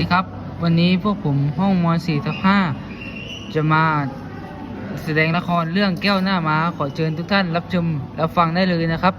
สวัสดีครับ วันนี้พวกผมห้องมอ4ทับ5จะมาแสดงละครเรื่องแก้วหน้าม้าขอเชิญทุกท่านรับชมรับฟังได้เลยนะครับ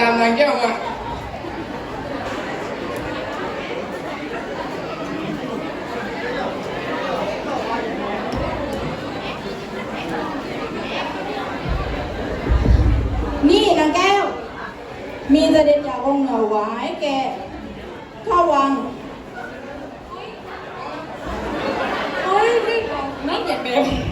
ตามนางแก้วมานี่นางแก้ว มีเด็จจากองเหนือหวายแกเข้าวังโอ้ยนี่นั่นอย่าเป็นโ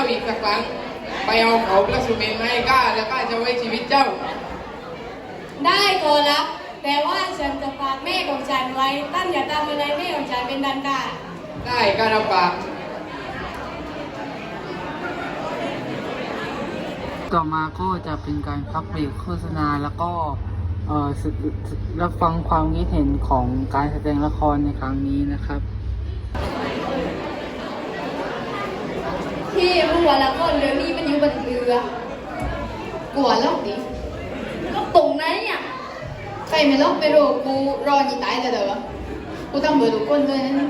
าสเจ้าอีกสักครั้ง ไปเอาเขาพระสุเมนมาให้กล้าแล้วกล้าจะไว้ชีวิตเจ้า ได้ขอรับแต่ว่าฉันจะฝากแม่ของฉันไว้ตั้งอย่าทำอะไรแม่ของฉันเป็นดันกาดได้กล้ารับปากต่อมาก็จะเป็นการพักเบรกโฆษณาแล้วก็เอ่อศึกศึกรับฟังความคิดเห็นของการแสดงละครในครั้งนี้นะครับ พี่รู้ว่าละครเรื่องนี้มันอยู่บนเรือกลัวแล้วดิก็ตรงไหนอะใครไม่ล็อกไปโรกูรอยีตายแต่เด้อกูต้องเบอร์ทุกคนเลยนะ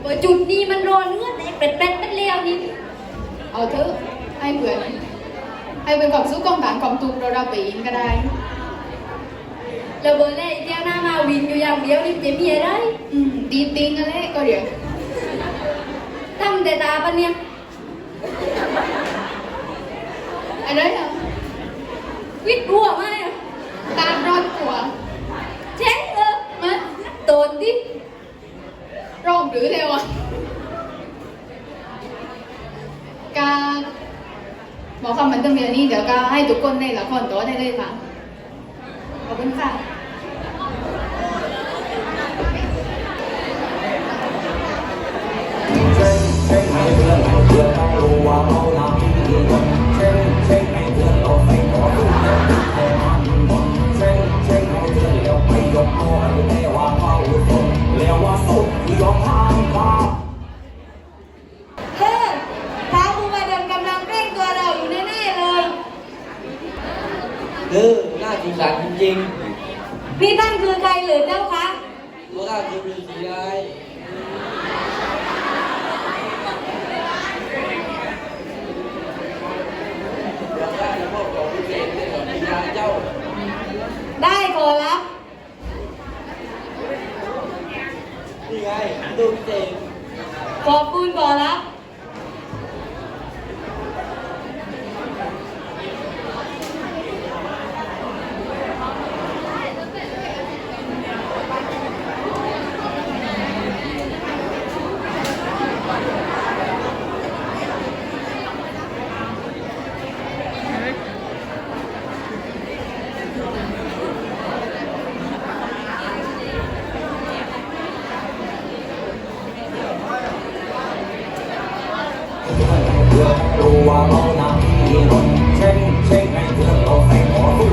เบอร์จุดนี้มันรอเนื้อแต่เป็ดเป็ดเป็นเลี้ยวนี่เอาเถอะให้เพื่อนให้เป็นความสุขของฐานความทุกข์เราเราไปอินก็ได้แล้วเบอร์แรกเที่ยวหน้ามาวินอยู่อย่างเดียวนี่จะมีอะไรอืมตีนติงอะไรก็เดี๋ยวทำแต่ตาปะเนี่ย อันนั้นรอะวิดรัวมากตามรอดตัวเจ๊เออมาโดนดิรอบหรือเร็วอะการหมอคำมันจะมีนี้เดี๋ยวก็ให้ทุกคนในละครตัวได้เลยค่ะ ขอบคุณค่ะเ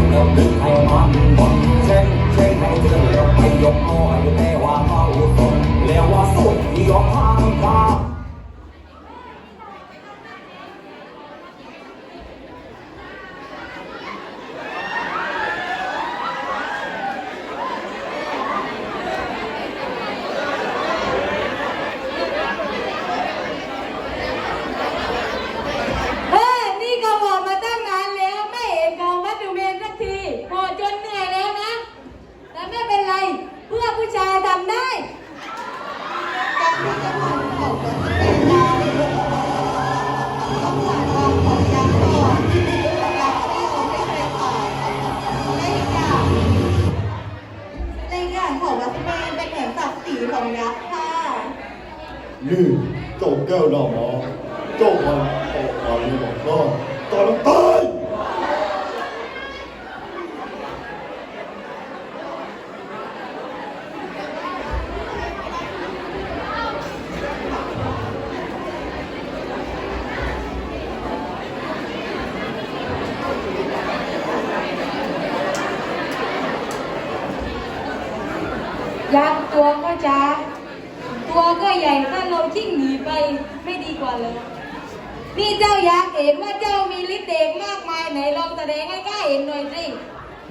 เนี่เจ้าแก้วหน้าหมาเจ้ามันอ ตอนตายยักษ์ตัวก็จ้าตัวก็ใหญ่ถ้าเราชิ่งหนีไปไม่ดีกว่าเลยนี่เจ้ายักษ์เห็นว่าเจ้ามีฤทธิ์เดชมากมายไหนลองแสดงให้ข้าเห็นหน่อยสิ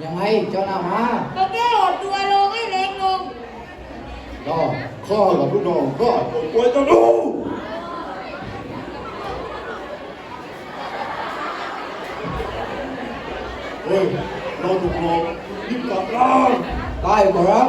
ยังไงเจ้าหน้ามาก็แค่อดตัวลงให้เล็กลงก็ข้ากับลูกน้องก็จงไว้เจ้าดูเฮ้ยเราถูกหลอกรีบกลับร่างได้ขอรับ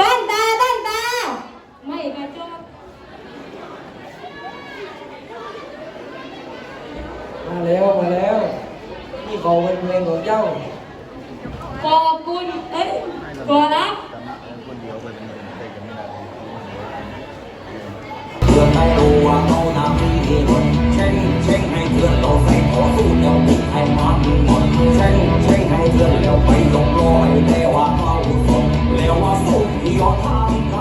ตั้นตาตั้นตา ไม่กระจก มาแล้วมาแล้วนี่ของเป็นเวรของเจ้า ขอบคุณเอ้ยขอรับเพื่อนไม่รู้ว่าเขานำมีเหตุผลเช่งเช่งให้เพื่อนเราใส่ขอสู้แล้วบุกให้มันหมดเช่งเช่งให้เพื่อนแล้วไปยกลอยแล้วว่าเขาสนแล้วว่าสุดที่ยอมทำค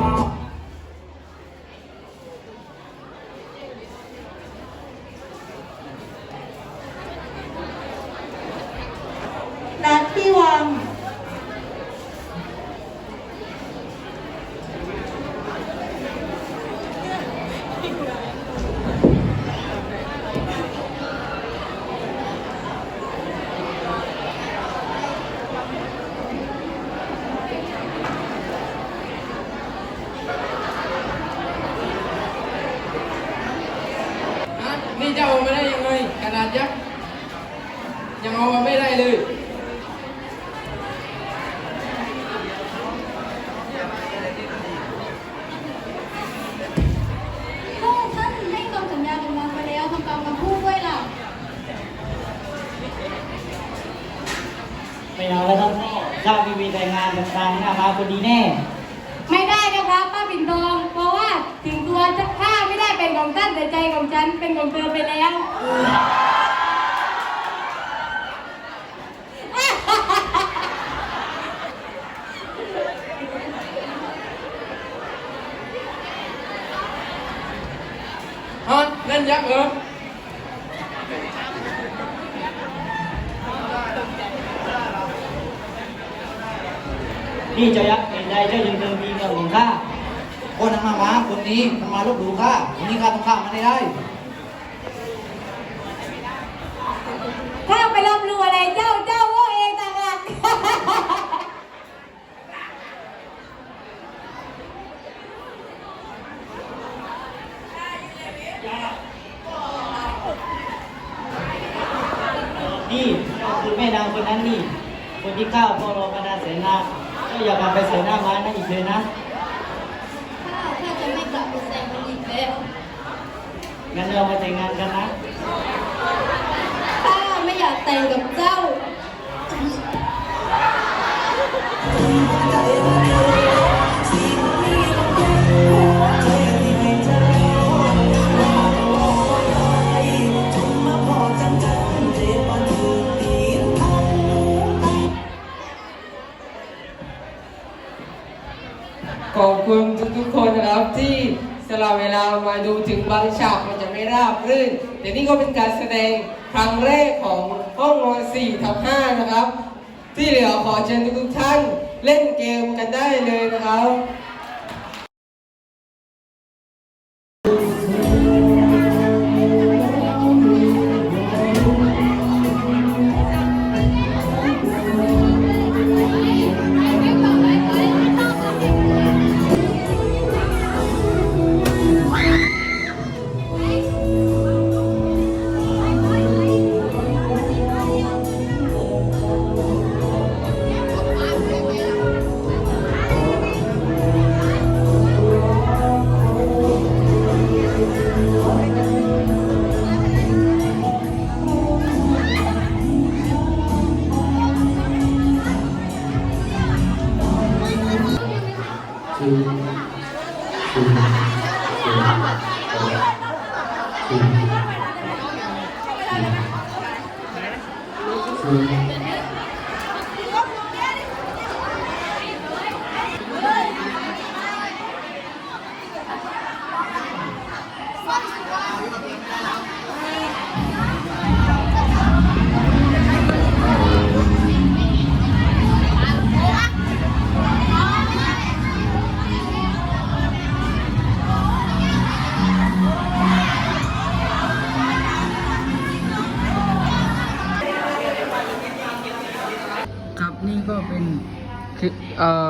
ดยักยังเอามาไม่ได้เลยพวกท่านได้ทำสัญญากับเราไปแล้วทำตามคำพูดด้วยล่ะไม่เอาแล้วครับพ่อจ้าไม่มีแต่งานแต่งงานหน้ามาคนดีแน่ ไม่ได้นะคะป้าบินทองเพราะว่า ถึงตัวจะข้าไม่ได้เป็นของท่านแต่ใจของฉันเป็นของเธอไปแล้ว ฮะนั่นยักษ์เหรอนี่เจ้ายักษ์เห็นใดเจ้ายังเดินมีเมืองของข้า คนนั้นมาม้าคนนี้มันมาลบหลู่ข้าคนนี้ข้าต้องฆ่ามันให้ได้ข้าไปรับรู้อะไรเจ้าเจ้าว่าเองต่างหากนี่เจ้าคือแม่นางคนนั้นนี่ คนที่ข้าพ่อรอมานาเสนาเจ้าอย่ากลับไปเสนามานั่นอีกเลยนะ ข้าข้าจะไม่กลับไปแสดงมันอีกแล้ว งั้นเรามาแต่งงานกันนะข้าไม่อยากแต่งกับเจ้า ราบรื่น แต่นี่ก็เป็นการแสดงครั้งแรกของห้องม .4 ทับ5นะครับ ที่เหลือขอเชิญทุกท่านเล่นเกมกันได้เลยนะครับ ครั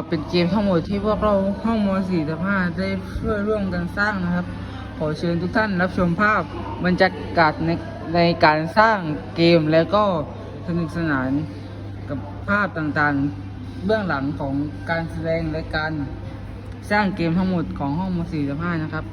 เป็นเกมทั้งหมดที่พวกเราห้องม .45 ได้ช่วยร่วมกันสร้างนะครับ ขอเชิญทุกท่านรับชมภาพบรรยากาศในในการสร้างเกมแล้วก็สนุกสนานกับภาพต่างๆ เบื้องหลังของการแสดงและการสร้างเกมทั้งหมดของห้องม .45 นะครับ